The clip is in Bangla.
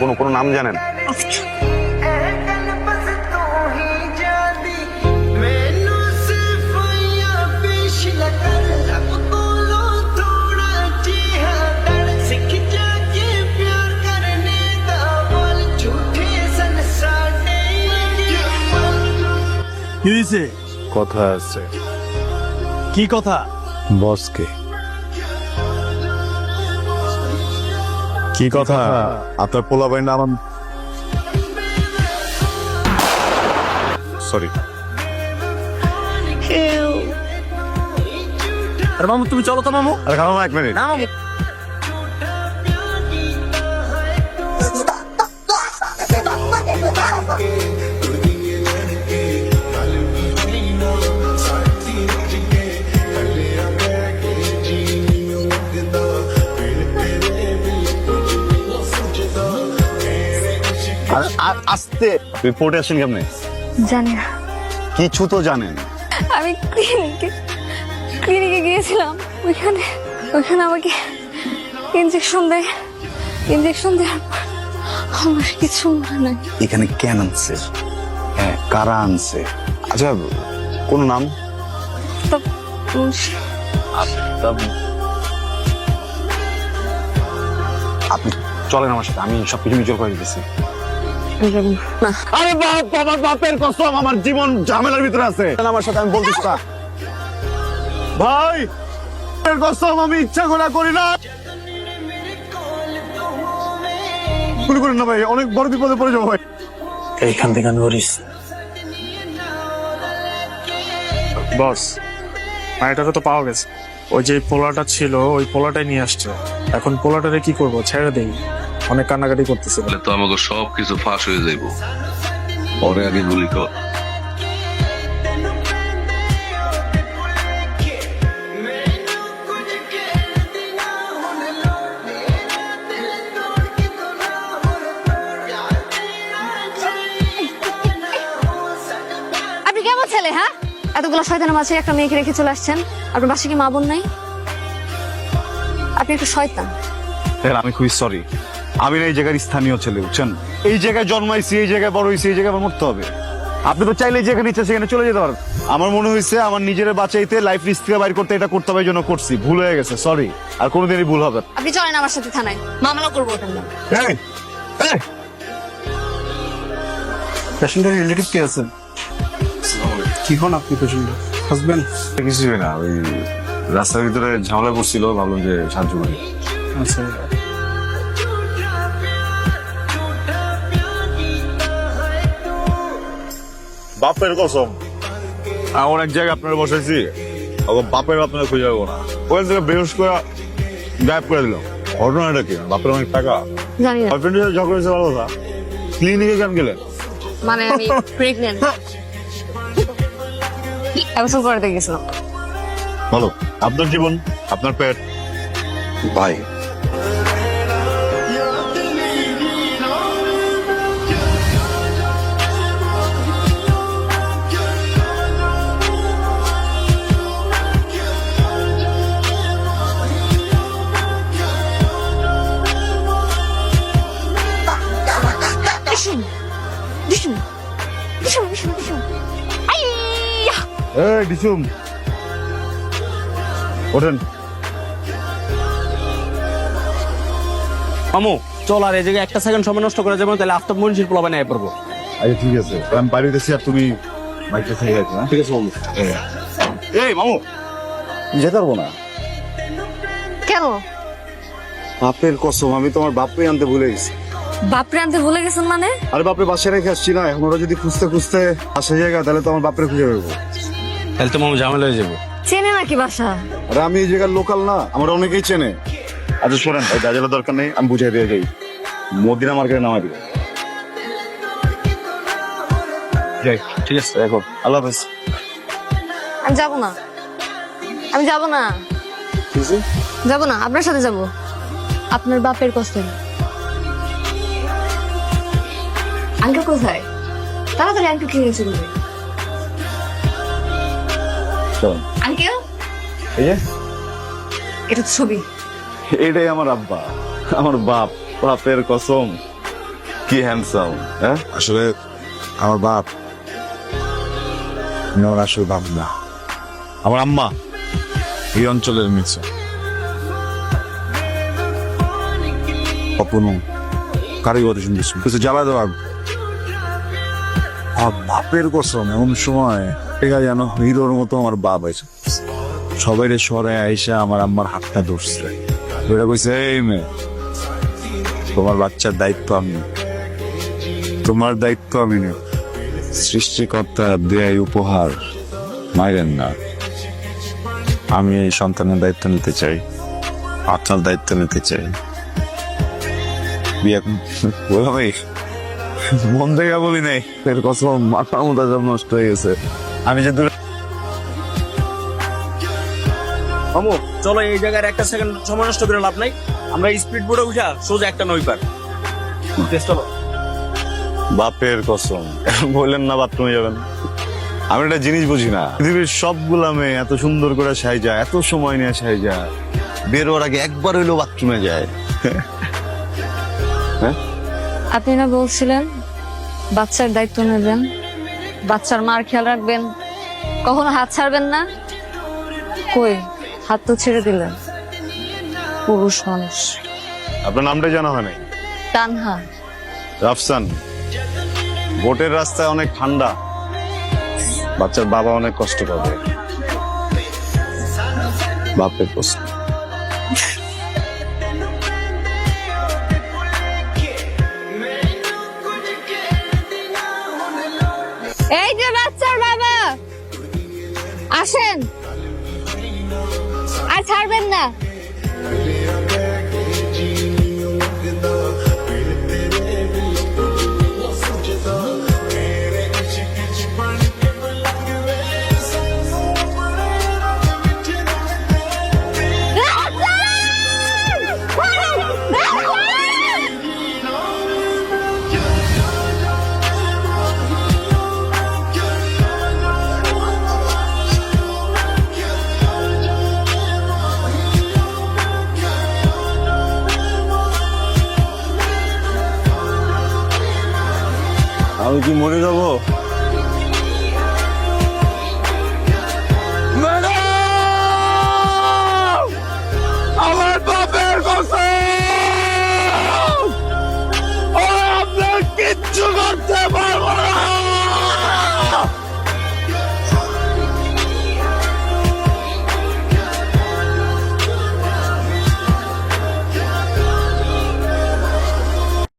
কোনো কোনো নাম জানেন? কি কথা আছে। কি কথা? বসকে। কি কথা? আপনার পোলা বাইন আমার সরি আরে মামু তুমি চলো তো মামু। আরে খালাম এক মিনিট। না মামু। আস্তে। তুই পড়ে আসেন কেমনে? জানি না। কিছু তো জানেন। আমি ক্লিনিকে ক্লিনিকে গিয়েছিলাম। ওইখানে ওইখানে আমাকে ইঞ্জেকশন দেয়। ইঞ্জেকশন দেওয়ার পর আমার কিছু মনে নাই। এখানে কেন আনছে? হ্যাঁ কারা আনছে? আচ্ছা কোন নাম? তো আপনি চলেন আমার সাথে আমি সবকিছু মিউচুয়াল করে দিতেছি। না। আরে বাপ আমার বাপের কসম আমার জীবন ঝামেলার ভিতরে আছে। আমার সাথে আমি না। ভাই কসম আমি ইচ্ছা করে করি না। গুলি করেন না ভাই অনেক বড় বিপদে পড়ে যাব ভাই। এইখান থেকে নড়িস বস মাইটাকে তো পাওয়া গেছে। ওই যে পোলাটা ছিল ওই পোলাটাই নিয়ে আসছে। এখন পোলাটারে কি করব? ছেড়ে দেই। অনেক কান্নাকাটি করতেছে। তাহলে তো আমাকে সব কিছু ফাঁস হয়ে যাইব। পরে আগে গুলি কর। আপনি কেমন ছেলে হ্যাঁ? এতগুলো শয়তানের মাঝে একটা মেয়েকে রেখে চলে আসছেন। আপনার বাসে কি মা বোন নাই? আপনি একটা শয়তান। আমি খুবই সরি আমি না এই জায়গার স্থানীয় ছেলে বুঝছেন? এই জায়গায় জন্মাইছি এই জায়গায় বড় হয়েছি এই জায়গায় আমার মরতে হবে। আপনি তো চাইলে যেখানে ইচ্ছা সেখানে চলে যেতে পারেন আমার মনে হয়েছে আমার নিজের বাঁচাইতে লাইফ রিস্ক থেকে বাইর করতে এটা করতে হবে এই জন্য করছি। ভুল হয়ে গেছে সরি আর কোনোদিনই ভুল হবে আপনি চলেন আমার সাথে থানায়। মামলা করব পেশেন্টের রিলেটিভ কে আছেন? কি হন আপনি পেশেন্টের হাজবেন্ড কিছুই না ওই রাস্তার ভিতরে ঝামেলা করছিল ভাবলাম যে সাহায্য করি। আচ্ছা। বাপের কসম। এমন এক জায়গায় আপনার বসাইছি। ওকে বাপের আপনারা খুঁজে পাবো না। ওখান থেকে বেরোস করে গায়েব করে দিলাম ঘটনাটা কি? বাপের অনেক টাকা। জানি না। বয়ফ্রেন্ডের সাথে ঝগড়া হয়েছে ভালো কথা। ক্লিনিকে কেন গেলেন? মানে আমি প্রেগনেন্ট করাতে গেছিলাম। ভালো। আপনার জীবন আপনার পেট। ভাই এই ডিসুম। ওঠেন। মামু চল আর এই জায়গায় একটা সেকেন্ড সময় নষ্ট করে যাব তাহলে আফতাব পড়ব। আচ্ছা ঠিক আছে। আমি আর তুমি বাইকটা থেকে গেছো ঠিক আছে মামু। এই। মামু। যেতে পারব না। কেন? বাপের কসম আমি তোমার বাপরে আনতে ভুলে গেছি। বাপরে আনতে ভুলে গেছেন মানে? আরে বাপরে বাসায় রেখে আসছি না। এখন ওরা যদি খুঁজতে খুঁজতে আসে জায়গা তাহলে তো আমার বাপরে খুঁজে পাবো তাহলে তো মামু ঝামেলা হয়ে যাব। চেনে নাকি বাসা? আরে আমি এই জায়গার লোকাল না আমার অনেকেই চেনে। আচ্ছা শোনেন ভাই যাওয়ার দরকার নেই আমি বুঝাই দিয়ে যাই। মদিনা মার্কেটে নামাই দিবে। যাই ঠিক আছে দেখো আল্লাহ হাফেজ। আমি যাব না। আমি যাব না। যাব না আপনার সাথে যাব। আপনার বাপের কষ্ট। আঙ্কেল কোথায়? তাড়াতাড়ি আঙ্কেল কি হয়েছে বলবে আঙ্কেল? এই যে? এটা ছবি। এটাই আমার আব্বা। আমার বাপ। বাপের কসম। কি হ্যান্ডসাম হ্যাঁ? আসলে আমার বাপ আমার আসলে বাপ না। আমার আম্মা। এই অঞ্চলের মিছে অপনু কারিগরি কিছু জ্বালা দেওয়া। বাপের কসম এমন সময় এটা যেন হিরোর মতো আমার বাপ আছে সবাই সরে আইসা আমার আম্মার হাতটা ধরছে। ওটা কইছে, এই মেয়ে, তোমার বাচ্চার দায়িত্ব আমি তোমার দায়িত্ব আমি নেব সৃষ্টিকর্তা দেয় উপহার, মাইরেন না। আমি এই সন্তানের দায়িত্ব নিতে চাই, আপনার দায়িত্ব নিতে চাই। বিয়ে মন থেকে বলি নাই, এর কসম, মাথা মোটা সব নষ্ট হয়ে গেছে। আমি যে দূরে মামু চলো এই জায়গার একটা সেকেন্ড সময় নষ্ট করে লাভ নাই। আমরা স্পিড বোর্ডে উঠা সোজা একটা নই পার চলো বাপের কসম। বললেন না বাথরুমে যাবেন আমি একটা জিনিস বুঝি না। পৃথিবীর সবগুলা মেয়ে এত সুন্দর করে সাইজা এত সময় নিয়ে সাইজা বের হওয়ার আগে একবার হইলেও বাথরুমে যায়। আপনি না বলছিলেন বাচ্চার দায়িত্ব নেবেন। বাচ্চার মার খেয়াল রাখবেন। কখনো হাত ছাড়বেন না। কই? হাত তো ছেড়ে দিলেন। পুরুষ মানুষ। আপনার নামটা জানা হয় নাই? তানহা। রাফসান। বোটের রাস্তায় অনেক ঠান্ডা। বাচ্চার বাবা অনেক কষ্ট পাবে। বাপের কষ্ট আর ছাড়বেন না। আমি কি মরে যাব?